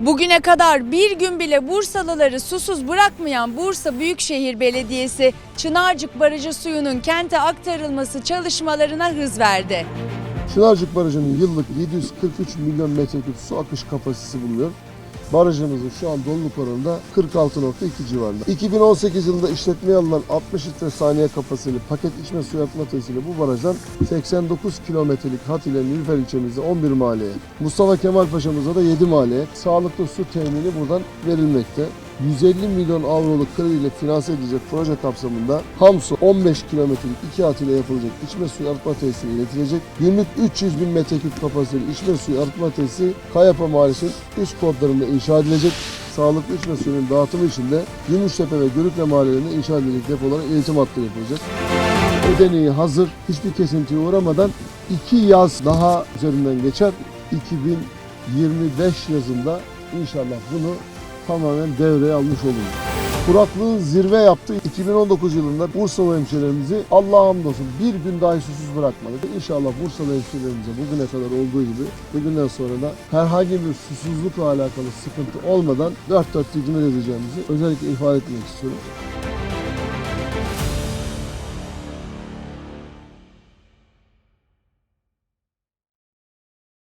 Bugüne kadar bir gün bile Bursalıları susuz bırakmayan Bursa Büyükşehir Belediyesi Çınarcık Barajı suyunun kente aktarılması çalışmalarına hız verdi. Çınarcık Barajı'nın yıllık 743 milyon metreküp su akış kapasitesi bulunuyor. Barajımızın şu an doluluk oranı 46.2 civarında. 2018 yılında işletmeye alınan 60 litre saniye kapasiteli paket içme suyu arıtma tesisiyle bu barajdan 89 kilometrelik hat ile Nilüfer ilçemizde 11 mahalleye, Mustafa Kemal Paşa'mızda da 7 mahalleye sağlıklı su temini buradan verilmekte. 150 milyon avroluk krediyle finanse edilecek proje kapsamında Hamsu 15 kilometrelik iki hat ile yapılacak içme suyu arıtma tesisine iletilecek. Günlük 300 bin metreküp kapasiteli içme suyu arıtma tesisi Kayapa Mahallesi'nin üst kodlarında inşa edilecek. Sağlıklı içme suyunun dağıtımı için de Gümüştepe ve Görükle mahallelerinde inşa edilecek depolara iletim hattı yapılacak. Ödeneği hazır, hiçbir kesintiye uğramadan iki yaz daha üzerinden geçer. 2025 yazında inşallah bunu tamamen devreye almış oluruz. Kuraklığın zirve yaptığı 2019 yılında Bursalı hemşehrilerimizi Allah'a hamdolsun bir gün dahi susuz bırakmadı. İnşallah Bursalı hemşehrilerimize bugüne kadar olduğu gibi bugünden sonra da herhangi bir susuzlukla alakalı sıkıntı olmadan dört dört hizmet edeceğimizi özellikle ifade etmek istiyorum.